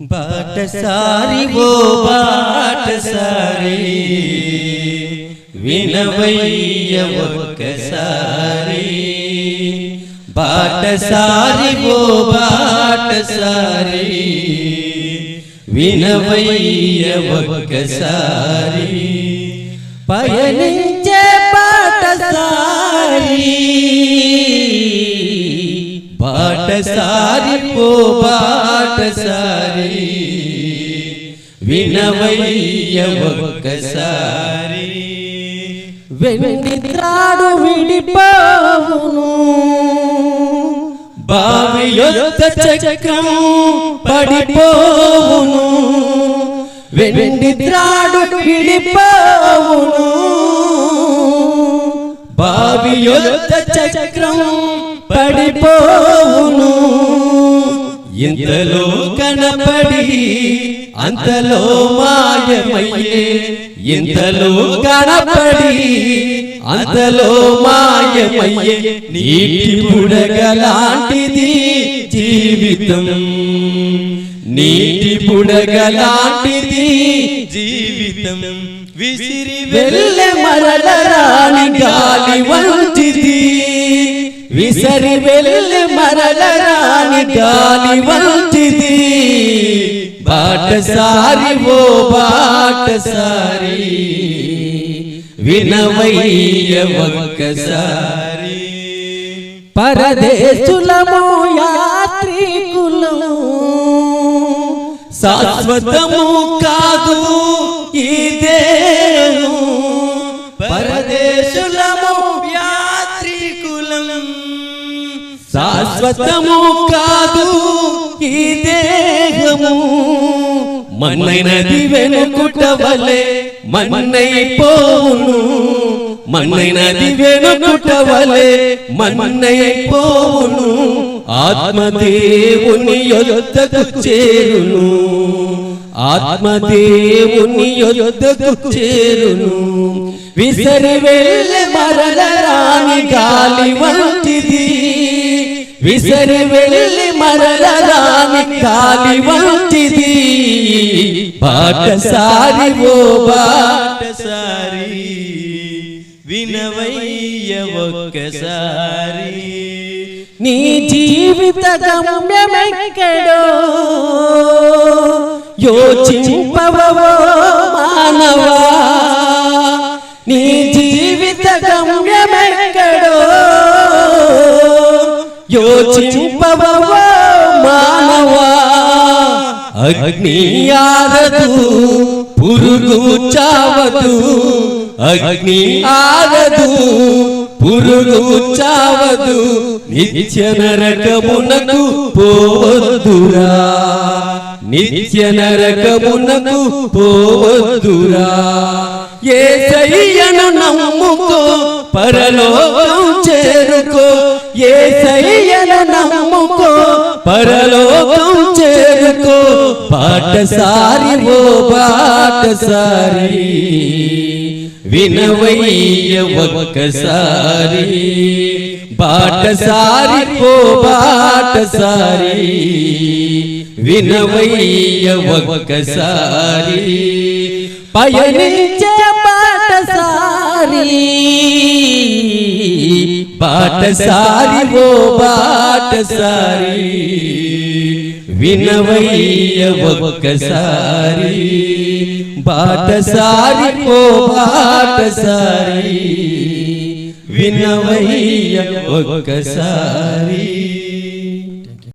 బాటసారి ఓ బాటసారి వినవయ్య ఒక్కసారి. బాటసారి ఓ బాటసారి వినవయ్య ఒక్కసారి. పయనించే బాటసారి బాటసారి పో బాటసారి. వినవయ్య ఒక్కసారి వెండి త్రాడు విడిపోవును. బావి యొద్ద చక్రం పడిపోవును. వెండి త్రాడు విడిపోవును. బావి యొద్ద చక్రం పడిపోవును. ఇంతలో కనపడి అంతలో మాయమయ్యే ఇంతలో కనపడి అంతలో మాయమయ్యే నీటి బుడగలాంటిది జీవితం. నీటి బుడగలాంటిది జీవితం. విసిరి వెళ్ళ మరల రాణి గాలి వంటిది. విసరి వెళ్ళి మరలరాని గాలి వంటిది. బాటసారి ఓ బాటసారి. వినవయ్య ఒక్కసారి. పరదేశులము యాత్రికులము శాశ్వతము కాదు ఇదే శాశ్వతము కాదు ఈ దేహము. మన్నైనది వెనుకుట వలె మన్నైపోవును మన్నైనది వెనుకుట వలె మన్నైపోవును ఆత్మదేవుని యొద్దకు చేరును. ఆత్మదేవుని యొద్దకు చేరును. విసరి వెళ్ళి మరల రాని గాలి వంటిది. విసరి వెళ్ళి మరలరాని కాలి గాలి వంటిది. బాటసారి ఓ బాటసారి వినవయ్య ఒక్కసారి. నీ జీవిత గమ్యమెక్కడో యోచింపవో మానవా? యోచింపవో మానవా? అగ్ని ఆరదు పురుగు చావదు. అగ్ని ఆరదు పురుగు చావదు. నిత్య నరకమునకు పోవద్దురా. నిత్య నరకమునకు పోవద్దురా. ఏ సయ్యను నమ్ముకో పరలోకం చేరుకో. ఏ నమ్ముకో పరలోకం చేరుకో. బాటసారి ఓ బాటసారి వినవయ్య ఒక్కసారి. బాటసారి ఓ బాటసారి వినవయ్య ఒక్కసారి. పయనించే బాటసారి బాటసారి ఓ బాటసారి వినవయ్య ఒక్కసారి. బాటసారి ఓ బాటసారి వినవయ్య ఒక్కసారి.